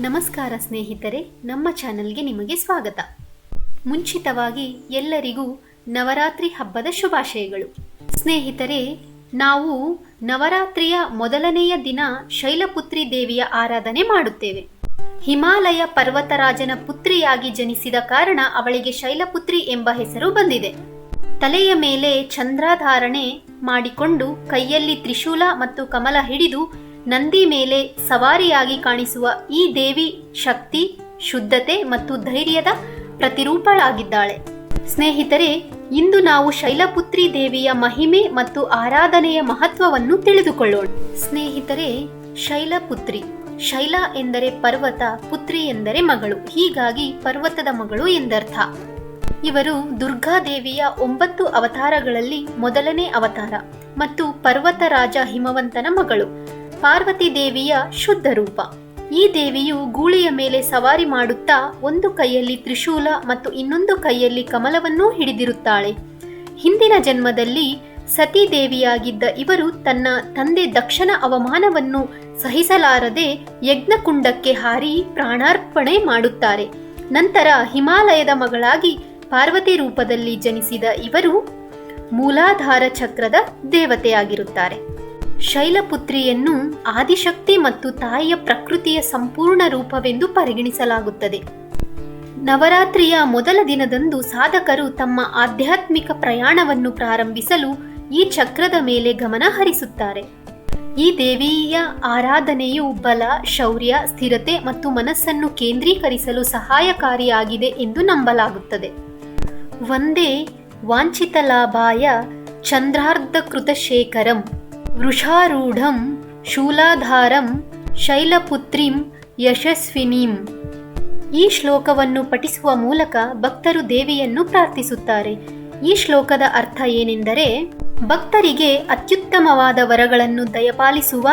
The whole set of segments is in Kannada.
ನಮಸ್ಕಾರ ಸ್ನೇಹಿತರೆ, ನಮ್ಮ ಚಾನೆಲ್ಗೆ ನಿಮಗೆ ಸ್ವಾಗತ. ಮುಂಚಿತವಾಗಿ ಎಲ್ಲರಿಗೂ ನವರಾತ್ರಿ ಹಬ್ಬದ ಶುಭಾಶಯಗಳು. ಸ್ನೇಹಿತರೆ, ನಾವು ನವರಾತ್ರಿಯ ಮೊದಲನೆಯ ದಿನ ಶೈಲಪುತ್ರಿ ದೇವಿಯ ಆರಾಧನೆ ಮಾಡುತ್ತೇವೆ. ಹಿಮಾಲಯ ಪರ್ವತರಾಜನ ಪುತ್ರಿಯಾಗಿ ಜನಿಸಿದ ಕಾರಣ ಅವಳಿಗೆ ಶೈಲಪುತ್ರಿ ಎಂಬ ಹೆಸರು ಬಂದಿದೆ. ತಲೆಯ ಮೇಲೆ ಚಂದ್ರಾಧಾರಣೆ ಮಾಡಿಕೊಂಡು ಕೈಯಲ್ಲಿ ತ್ರಿಶೂಲ ಮತ್ತು ಕಮಲ ಹಿಡಿದು ನಂದಿ ಮೇಲೆ ಸವಾರಿಯಾಗಿ ಕಾಣಿಸುವ ಈ ದೇವಿ ಶಕ್ತಿ, ಶುದ್ಧತೆ ಮತ್ತು ಧೈರ್ಯದ ಪ್ರತಿರೂಪಳಾಗಿದ್ದಾಳೆ. ಸ್ನೇಹಿತರೆ, ಇಂದು ನಾವು ಶೈಲಪುತ್ರಿ ದೇವಿಯ ಮಹಿಮೆ ಮತ್ತು ಆರಾಧನೆಯ ಮಹತ್ವವನ್ನು ತಿಳಿದುಕೊಳ್ಳೋಣ. ಸ್ನೇಹಿತರೆ, ಶೈಲಪುತ್ರಿ. ಶೈಲ ಎಂದರೆ ಪರ್ವತ, ಪುತ್ರಿ ಎಂದರೆ ಮಗಳು. ಹೀಗಾಗಿ ಪರ್ವತದ ಮಗಳು ಎಂದರ್ಥ. ಇವರು ದುರ್ಗಾದೇವಿಯ ಒಂಬತ್ತು ಅವತಾರಗಳಲ್ಲಿ ಮೊದಲನೇ ಅವತಾರ ಮತ್ತು ಪರ್ವತ ರಾಜ ಹಿಮವಂತನ ಮಗಳು. ಪಾರ್ವತಿ ದೇವಿಯ ಶುದ್ಧ ರೂಪ. ಈ ದೇವಿಯು ಗೂಳಿಯ ಮೇಲೆ ಸವಾರಿ ಮಾಡುತ್ತಾ ಒಂದು ಕೈಯಲ್ಲಿ ತ್ರಿಶೂಲ ಮತ್ತು ಇನ್ನೊಂದು ಕೈಯಲ್ಲಿ ಕಮಲವನ್ನೂ ಹಿಡಿದಿರುತ್ತಾಳೆ. ಹಿಂದಿನ ಜನ್ಮದಲ್ಲಿ ಸತೀದೇವಿಯಾಗಿದ್ದ ಇವರು ತನ್ನ ತಂದೆ ದಕ್ಷನ ಅವಮಾನವನ್ನು ಸಹಿಸಲಾರದೆ ಯಜ್ಞಕುಂಡಕ್ಕೆ ಹಾರಿ ಪ್ರಾಣಾರ್ಪಣೆ ಮಾಡುತ್ತಾರೆ. ನಂತರ ಹಿಮಾಲಯದ ಮಗಳಾಗಿ ಪಾರ್ವತಿ ರೂಪದಲ್ಲಿ ಜನಿಸಿದ ಇವರು ಮೂಲಾಧಾರ ಚಕ್ರದ ದೇವತೆಯಾಗಿರುತ್ತಾರೆ. ಶೈಲಪುತ್ರಿಯನ್ನು ಆದಿಶಕ್ತಿ ಮತ್ತು ತಾಯಿಯ ಪ್ರಕೃತಿಯ ಸಂಪೂರ್ಣ ರೂಪವೆಂದು ಪರಿಗಣಿಸಲಾಗುತ್ತದೆ. ನವರಾತ್ರಿಯ ಮೊದಲ ದಿನದಂದು ಸಾಧಕರು ತಮ್ಮ ಆಧ್ಯಾತ್ಮಿಕ ಪ್ರಯಾಣವನ್ನು ಪ್ರಾರಂಭಿಸಲು ಈ ಚಕ್ರದ ಮೇಲೆ ಗಮನ ಹರಿಸುತ್ತಾರೆ. ಈ ದೇವಿಯ ಆರಾಧನೆಯು ಬಲ, ಶೌರ್ಯ, ಸ್ಥಿರತೆ ಮತ್ತು ಮನಸ್ಸನ್ನು ಕೇಂದ್ರೀಕರಿಸಲು ಸಹಾಯಕಾರಿಯಾಗಿದೆ ಎಂದು ನಂಬಲಾಗುತ್ತದೆ. ಒಂದೇ ವಾಂಛಿತಲಾಭಾಯ ಚಂದ್ರಾರ್ಧಕೃತಶೇಖರಂ. ವೃಷಾರೂಢಂ ಶೂಲಾಧಾರಂ ಶೈಲಪುತ್ರಿಂ ಯಶಸ್ವಿನೀಂ. ಈ ಶ್ಲೋಕವನ್ನು ಪಠಿಸುವ ಮೂಲಕ ಭಕ್ತರು ದೇವಿಯನ್ನು ಪ್ರಾರ್ಥಿಸುತ್ತಾರೆ. ಈ ಶ್ಲೋಕದ ಅರ್ಥ ಏನೆಂದರೆ, ಭಕ್ತರಿಗೆ ಅತ್ಯುತ್ತಮವಾದ ವರಗಳನ್ನು ದಯಪಾಲಿಸುವ,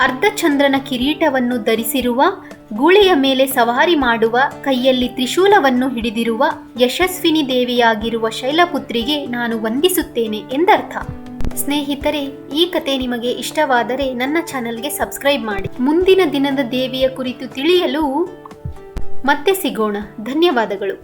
ಅರ್ಧಚಂದ್ರನ ಕಿರೀಟವನ್ನು ಧರಿಸಿರುವ, ಗೂಳಿಯ ಮೇಲೆ ಸವಾರಿ ಮಾಡುವ, ಕೈಯಲ್ಲಿ ತ್ರಿಶೂಲವನ್ನು ಹಿಡಿದಿರುವ ಯಶಸ್ವಿನಿ ದೇವಿಯಾಗಿರುವ ಶೈಲಪುತ್ರಿಗೆ ನಾನು ವಂದಿಸುತ್ತೇನೆ ಎಂದರ್ಥ. ಸ್ನೇಹಿತರೆ, ಈ ಕತೆ ನಿಮಗೆ ಇಷ್ಟವಾದರೆ ನನ್ನ ಚಾನಲ್ಗೆ ಸಬ್ಸ್ಕ್ರೈಬ್ ಮಾಡಿ. ಮುಂದಿನ ದಿನದ ದೇವಿಯ ಕುರಿತು ತಿಳಿಯಲು ಮತ್ತೆ ಸಿಗೋಣ. ಧನ್ಯವಾದಗಳು.